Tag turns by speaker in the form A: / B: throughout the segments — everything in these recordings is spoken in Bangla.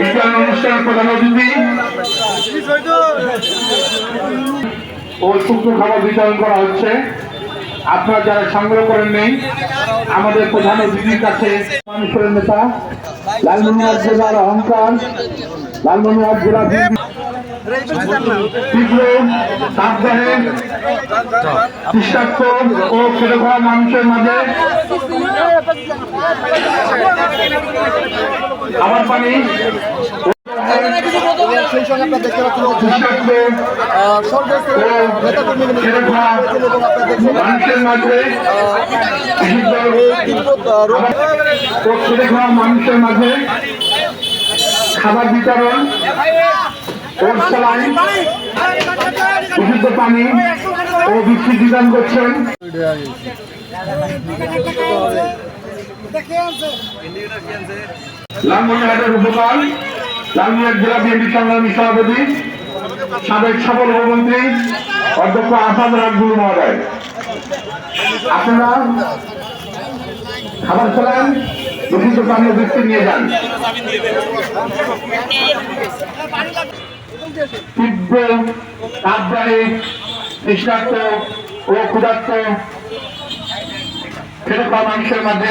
A: বিজ্ঞান অনুষ্ঠানের প্রধান অতিথি ও শুকনো খাবার বিতরণ করা হচ্ছে। আপনারা যারা সংগ্রহ করেন নেই, আমাদের প্রধান অতিথির কাছে মানুষের নেতা, লালমনিরহাট জেলার অহংকার, লালমনিরহাট জেলা মানুষের মাঝে খাবার পানি
B: আপনারা দেখতে পাচ্ছেন যে
A: তৃষ্ণার্থ
B: আহ, সর্বস্তর নেতাকর্মীদের
A: খেটে খাওয়া
B: এবং আপনারা দেখছেন
A: মানুষের মাঝে খাবার বিতরণ বিশুদ্ধ পানি ও বিস্কুট বিতরণ করছেন। লালমনিরহাটের উপকার লালমনিরহাট জেলা বিএনপি সংগ্রামী সভাপতি, সাবেক সফল উপমন্ত্রী, অধ্যক্ষ আসাদ রাজগুরু মহোদয়। আপনারা খাবার খেলেন দূষিত পানীয় বৃত্তি নিয়ে যান। তীব্র তাপদায়ী তৃষ্ণার্ত ও ক্ষুধার্ত পাওয়া মানুষের মাঝে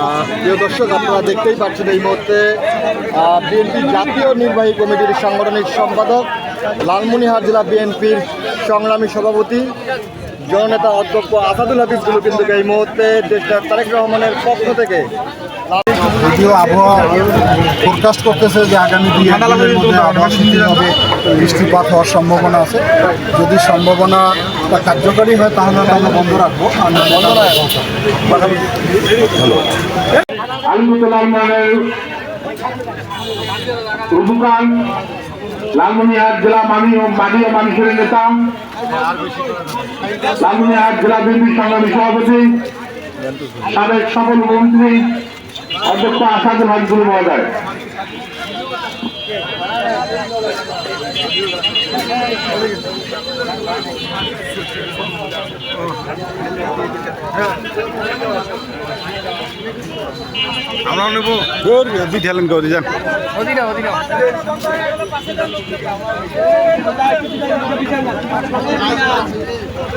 B: আহ, প্রিয় দর্শক আপনারা দেখতেই পাচ্ছেন এই মুহূর্তে বিএনপির জাতীয় নির্বাহী কমিটির সাংগঠনিক সম্পাদক লালমনিরহাট জেলা বিএনপির সংগ্রামী সভাপতি জননেতা অধ্যক্ষ আসাদুল হাফিজগুলো কিন্তু এই মুহূর্তে দেশটার তারেক রহমানের পক্ষ থেকে
C: যদিও আবহাওয়া ফোরকাস্ট করতেছে যে আগামী দুই মধ্যে আবহাওয়া শিথিল হবে বৃষ্টিপাত হওয়ার সম্ভাবনা আছে। যদি সম্ভাবনা বা কার্যকরী হয় তাহলে আমরা বন্ধ রাখব। বন্ধ রাখব।
A: লালমনিরহাট জেলা মানি ও মানি মানুষের নেতা, লালমনিরহাট জেলা বিএনপি সংগ্রামী সভাপতি, সাবেক সফল মন্ত্রী অধ্যক্ষ আসাদুল হাজগুল মহোদয়।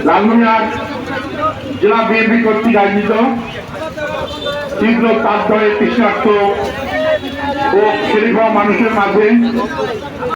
A: লালমনিরহাট জেলা বিএনপি কর্তৃক আয়োজিত তীব্র তাপদয়ে তৃষ্ণার্থ ও খেলি খাওয়া মানুষের মাঝে